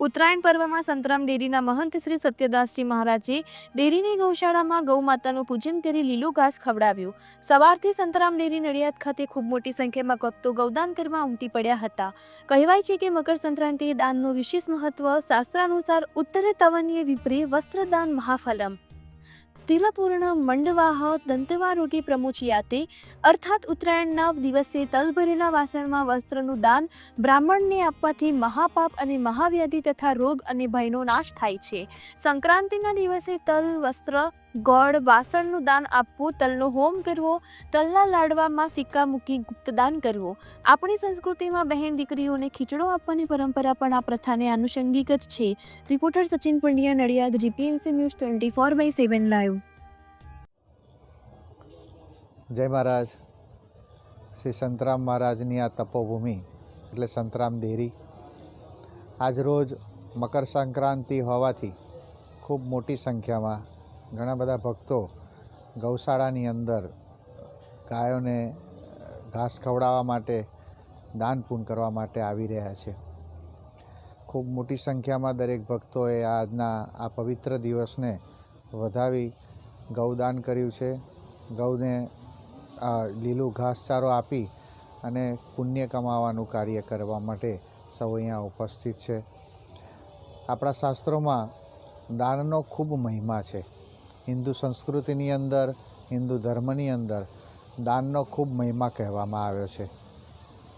Uttarayan પર્વમાં સંતરામ ડેરીના મહંત શ્રી સત્યદાસજી મહારાજે ડેરીની ગૌશાળામાં ગૌ માતાનું પૂજન કરી લીલું ઘાસ ખવડાવ્યું. સવારથી સંતરામ ડેરી નડિયાદ ખાતે ખૂબ મોટી સંખ્યામાં ભક્તો ગૌદાન કરવા ઉમટી પડ્યા હતા. કહેવાય છે કે મકર સંક્રાંતિ દાનનું વિશેષ મહત્વ શાસ્ત્રાનુસાર ઉત્તરે તવનીય વિપરે વસ્ત્રદાન મહાફલમ. તિલપૂર્ણ મંડવાહ દંતવારોગી પ્રમુચિયાતે અર્થાત ઉત્તરાયણના દિવસે તલ ભરેલા વાસણમાં વસ્ત્રનું દાન બ્રાહ્મણને આપવાથી મહાપાપ અને મહાવ્યાધિ તથા રોગ અને ભયનો નાશ થાય છે. સંક્રાંતિના દિવસે તલ, વસ્ત્ર, ગોળ, વાસણનું દાન આપવું, તલનો હોમ કરવો, તલના લાડવામાં સિક્કા મૂકી ગુપ્તદાન કરવો. આપણી સંસ્કૃતિમાં બહેન દીકરીઓને ખીચડો આપવાની પરંપરા પણ આ પ્રથાને આનુષંગિક જ છે. Reporter Sachin Pandya, Nadiad, GPMC news twenty four by seven live. જય મહારાજ. શ્રી સંતરામ મહારાજની આ તપોભૂમિ, એટલે સંતરામ દેરી. આજરોજ મકર સંક્રાંતિ હોવાથી ખૂબ મોટી સંખ્યામાં ઘણા બધા ભક્તો ગૌશાળાની અંદર ગાયોને ઘાસ ખવડાવવા માટે, દાન પૂન કરવા માટે આવી રહ્યા છે. ખૂબ મોટી સંખ્યામાં દરેક ભક્તોએ આજના આ પવિત્ર દિવસને વધાવી ગૌદાન કર્યું છે. ગૌને લીલું ઘાસચારો આપી અને પુણ્ય કમાવાનું કાર્ય કરવા માટે સૌ અહીંયા ઉપસ્થિત છે. આપણા શાસ્ત્રોમાં દાનનો ખૂબ મહિમા છે. હિન્દુ સંસ્કૃતિની અંદર, હિન્દુ ધર્મની અંદર દાનનો ખૂબ મહિમા કહેવામાં આવ્યો છે.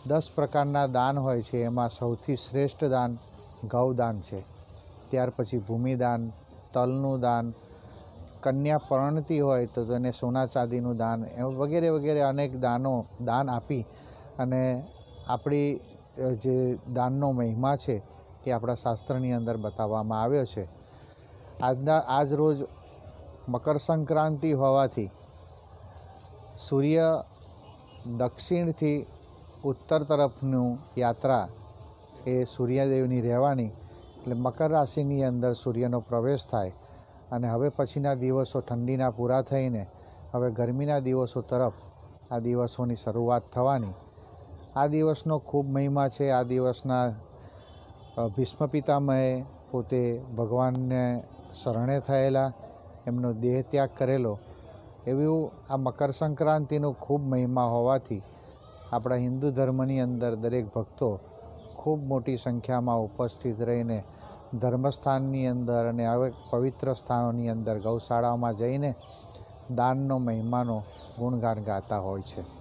દસ પ્રકારના દાન હોય છે, એમાં સૌથી શ્રેષ્ઠ દાન ગૌદાન છે. ત્યાર પછી ભૂમિદાન, તલનું દાન કન્યા પરણતી હોય તો તેને સોના ચાંદીનું દાન એમ વગેરે વગેરે અનેક દાનો દાન આપી અને આપણી જે દાનનો મહિમા છે એ આપણા શાસ્ત્રની અંદર બતાવવામાં આવ્યો છે. આજના, આજ રોજ મકર સંક્રાંતિ હોવાથી સૂર્ય દક્ષિણથી ઉત્તર તરફનું યાત્રા એ સૂર્યદેવની રહેવાની. એટલે મકર રાશિની અંદર સૂર્યનો પ્રવેશ થાય અને હવે પછીના દિવસો ઠંડીના પૂરા થઈને હવે ગરમીના દિવસો તરફ આ દિવસોની શરૂઆત થવાની. આ દિવસનો ખૂબ મહિમા છે. આ દિવસના ભીષ્મ પિતામહે પોતે ભગવાનને શરણે થયેલા, એમનો દેહ ત્યાગ કરેલો, એવું આ મકર સંક્રાંતિનો ખૂબ મહિમા હોવાથી આપણા હિન્દુ ધર્મની અંદર દરેક ભક્તો ખૂબ મોટી સંખ્યામાં ઉપસ્થિત રહીને ધર્મસ્થાનની અંદર અને હવે પવિત્ર સ્થાનોની અંદર ગૌશાળાઓમાં જઈને દાનનો મહિમાનો ગુણગાન ગાતા હોય છે.